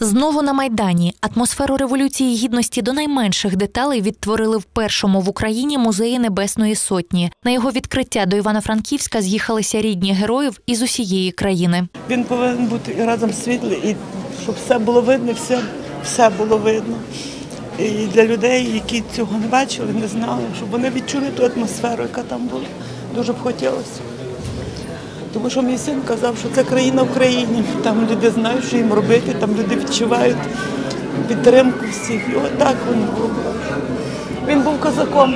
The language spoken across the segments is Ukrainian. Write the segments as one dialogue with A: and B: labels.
A: Знову на майдані атмосферу революції гідності до найменших деталей відтворили в першому в Україні музеї Небесної Сотні. На його відкриття до Івано-Франківська з'їхалися рідні героїв із усієї країни.
B: Він повинен бути разом світлий, і щоб все було видно, все, все було видно. І для людей, які цього не бачили, не знали, щоб вони відчули ту атмосферу, яка там була. Дуже б хотілося. Тому що мій син казав, що це країна в країні. Там люди знають, що їм робити, там люди відчувають підтримку всіх. І отак він був. Він був козаком.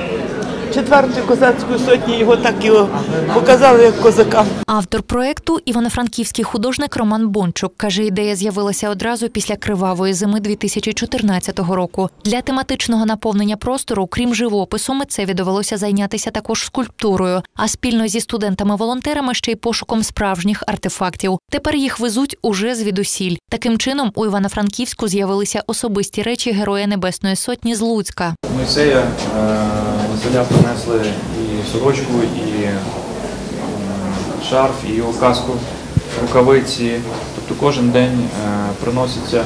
B: Четвертої козацької сотні його так його показали як козака.
A: Автор проекту івано-франківський художник Роман Бончук каже, ідея з'явилася одразу після кривавої зими 2014 року. Для тематичного наповнення простору, крім живопису, митцеві довелося зайнятися також скульптурою, а спільно зі студентами-волонтерами ще й пошуком справжніх артефактів. Тепер їх везуть уже звідусіль. Таким чином, у Івано-Франківську з'явилися особисті речі Героя Небесної Сотні з Луцька.
C: Мойсея е, Василя принесли і сорочку, і е, шарф, і його каску, рукавиці. Тобто кожен день е, приносяться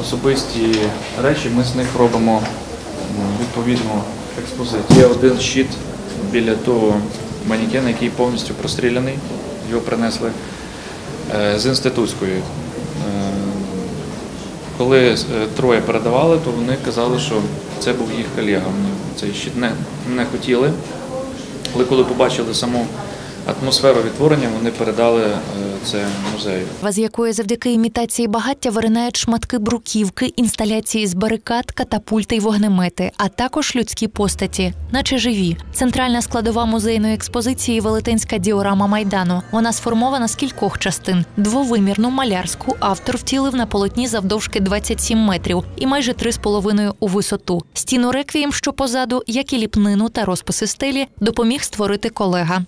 C: особисті речі, ми з них робимо відповідну експозицію. Є один щит біля того манекена, який повністю простріляний, його принесли е, з інститутської. Коли е, троє передавали, то вони казали, що це був їх колега. Вони цей щит не, не хотіли. Але коли побачили саму атмосферу відтворення, вони передали е, це музею.
A: з якої завдяки імітації багаття виринають шматки бруківки, інсталяції з барикад, катапульти й вогнемети, а також людські постаті, наче живі. Центральна складова музейної експозиції Велетенська діорама майдану. Вона сформована з кількох частин. Двовимірну малярську автор втілив на полотні завдовжки 27 метрів і майже 3,5 у висоту. Стіну реквієм, що позаду, як і ліпнину та розписи стелі, допоміг створити колега.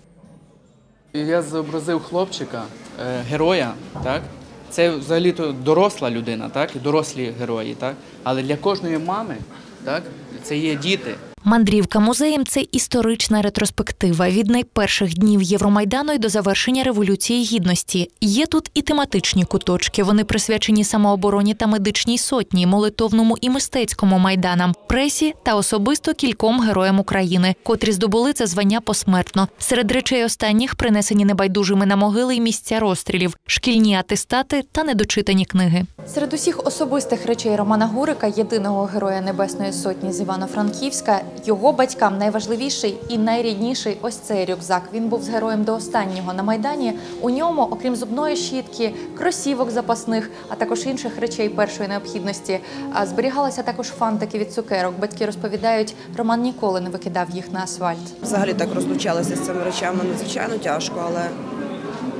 D: Я зобразив хлопчика, е, героя, так? Це взагалі-то доросла людина, так? І дорослі герої, так? Але для кожної мами, так, це є діти.
A: Мандрівка музеєм це історична ретроспектива від найперших днів Євромайдану й до завершення революції гідності. Є тут і тематичні куточки. Вони присвячені самообороні та медичній сотні, молитовному і мистецькому майданам, пресі та особисто кільком героям України, котрі здобули це звання посмертно. Серед речей останніх принесені небайдужими на могили й місця розстрілів, шкільні атестати та недочитані книги. Серед усіх особистих речей Романа Гурика, єдиного героя Небесної Сотні з Івано-Франківська, його батькам найважливіший і найрідніший ось цей рюкзак. Він був з героєм до останнього на майдані. У ньому, окрім зубної щітки, кросівок запасних, а також інших речей першої необхідності, зберігалися також фантики від цукерок. Батьки розповідають, Роман ніколи не викидав їх на асфальт.
E: Взагалі так розлучалася з цими речами надзвичайно тяжко, але,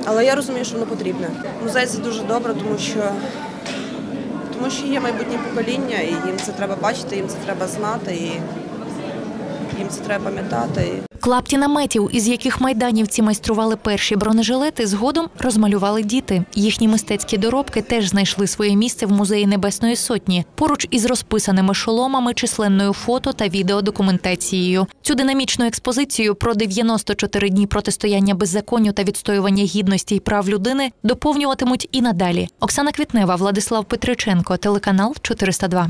E: але я розумію, що воно потрібне. Музей це дуже добре, тому що, тому що є майбутнє покоління, і їм це треба бачити, їм це треба знати, і їм це треба пам'ятати.
A: Клапті наметів, із яких майданівці майстрували перші бронежилети, згодом розмалювали діти. Їхні мистецькі доробки теж знайшли своє місце в музеї Небесної Сотні, поруч із розписаними шоломами, численною фото та відеодокументацією. Цю динамічну експозицію про 94 дні протистояння беззаконню та відстоювання гідності й прав людини доповнюватимуть і надалі. Оксана Квітнева, Владислав Петриченко, телеканал 402.